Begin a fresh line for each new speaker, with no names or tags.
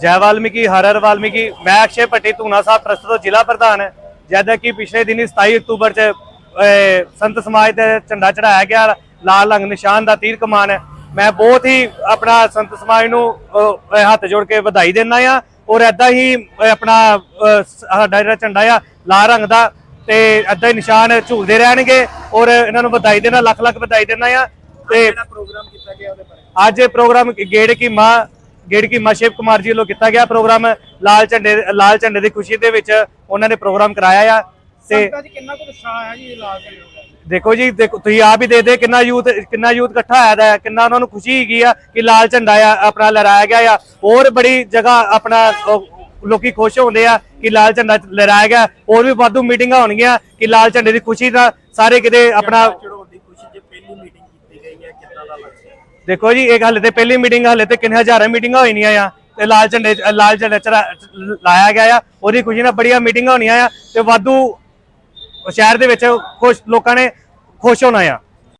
ਜੈ ਵਾਲਮੀਕੀ ਹਰ ਹਰ ਵਾਲਮੀਕੀ। ਮੈਂ ਅਕਸ਼ੇ ਭੱਟੀ ਧੂਨਾ ਸਾਹਿਬ ਟਰਸਟ ਤੋਂ ਜ਼ਿਲ੍ਹਾ ਪ੍ਰਧਾਨ। ਜਦ ਕਿ ਪਿਛਲੇ ਦਿਨੀ 27 ਅਕਤੂਬਰ ਚ ਸੰਤ ਸਮਾਜ ਤੇ ਝੰਡਾ ਚੜਾਇਆ ਗਿਆ। ਲਾਲ ਰੰਗ ਨਿਸ਼ਾਨ ਦਾ ਤੀਰ ਕਮਾਨ ਹੈ। ਮੈਂ ਬਹੁਤ ਹੀ ਆਪਣਾ ਸੰਤ ਸਮਾਜ ਨੂੰ ਹੱਥ ਜੋੜ ਕੇ ਵਧਾਈ ਦਿੰਦਾ ਆ ਔਰ ਐਦਾਂ ਹੀ ਆਪਣਾ ਸਾਡਾ ਜਿਹੜਾ ਝੰਡਾ ਆ ਲਾਲ ਰੰਗ ਦਾ ਤੇ ਐਦਾਂ ਹੀ ਨਿਸ਼ਾਨ ਝੂਲਦੇ ਰਹਿਣਗੇ। ਔਰ ਇਹਨਾਂ ਨੂੰ ਵਧਾਈ ਦੇਣਾ ਲੱਖ ਲੱਖ ਵਧਾਈ ਦਿੰਦਾ ਆ ਤੇ ਅੱਜ ਪ੍ਰੋਗਰਾਮ ਗੇੜ ਕੀ ਮਾਂ ਗੇੜ ਕੀ ਮਾਂ ਸ਼ਿਵ ਕੁਮਾਰ ਜੀ ਵੱਲੋਂ ਕੀਤਾ ਗਿਆ ਪ੍ਰੋਗਰਾਮ। ਲਾਲ ਝੰਡੇ ਲਾਲ ਝੰਡੇ ਦੀ ਖੁਸ਼ੀ ਦੇ ਵਿੱਚ ਉਹਨਾਂ ਨੇ ਪ੍ਰੋਗਰਾਮ ਕਰਾਇਆ ਆ ਤੇ
ਕਿੰਨਾ ਕੁ ਉਤਸ਼ਾਹ ਆਇਆ ਜੀ ਲਾਲ ਝੰਡੇ ਨੂੰ ਲੈ ਕੇ?
ਦੇਖੋ ਜੀ ਦੇਖੋ ਤੁਸੀਂ ਆਪ ਹੀ ਦੇ ਦੇ ਕਿੰਨਾ ਯੂਥ ਕਿੰਨਾ ਯੂਥ ਇਕੱਠਾ ਹੋਇਆ ਦਾ ਕਿੰਨਾ ਉਹਨਾਂ ਨੂੰ ਖੁਸ਼ੀ ਹੈਗੀ ਆ ਕਿ ਲਾਲ ਝੰਡਾ ਆ ਆਪਣਾ ਲਹਿਰਾਇਆ ਗਿਆ ਆ। ਹੋਰ ਬੜੀ ਜਗ੍ਹਾ ਆਪਣਾ ਲੋਕੀ ਖੁਸ਼ ਹੁੰਦੇ ਆ ਕਿ ਲਾਲ ਝੰਡਾ ਲਹਿਰਾਇਆ ਗਿਆ। ਹੋਰ ਵੀ ਵਾਧੂ ਮੀਟਿੰਗਾਂ ਹੋਣਗੀਆਂ ਕਿ ਲਾਲ ਝੰਡੇ ਦੀ ਖੁਸ਼ੀ ਦਾ ਸਾਰੇ ਕਿਤੇ ਆਪਣਾ
ਚੜਾਉਣ ਦੀ ਖੁਸ਼ੀ 'ਚ ਪਹਿਲੀ ਮੀਟਿੰਗ ਕੀਤੀ ਗਈ ਹੈ ਕਿੱਦਾਂ ਦਾ ਲੱਗਦਾ ਹੈ
ਦੇਖੋ ਜੀ ਇੱਕ ਹਾਲੇ ਤੇ ਪਹਿਲੀ ਮੀਟਿੰਗ ਹਾਲੇ ਤੇ ਕਿੰਨੇ ਹਜ਼ਾਰਾਂ ਮੀਟਿੰਗਾਂ ਹੋਈਆਂ ਆ, ਤੇ ਲਾਲ ਝੰਡੇ ਲਾਲ ਝੰਡੇ ਚੜਾ, ਲਾਇਆ ਗਿਆ ਆ, ਉਹਦੀ ਖੁਸ਼ੀ ਨਾਲ ਬੜੀਆਂ ਮੀਟਿੰਗਾਂ ਹੋਣੀਆਂ ਆ, ਤੇ ਵਾਧੂ ਸ਼ਹਿਰ ਦੇ ਵਿੱਚ ਖੁਸ਼, ਲੋਕਾਂ ਨੇ ਖੁਸ਼ ਹੋਣਾ ਆ।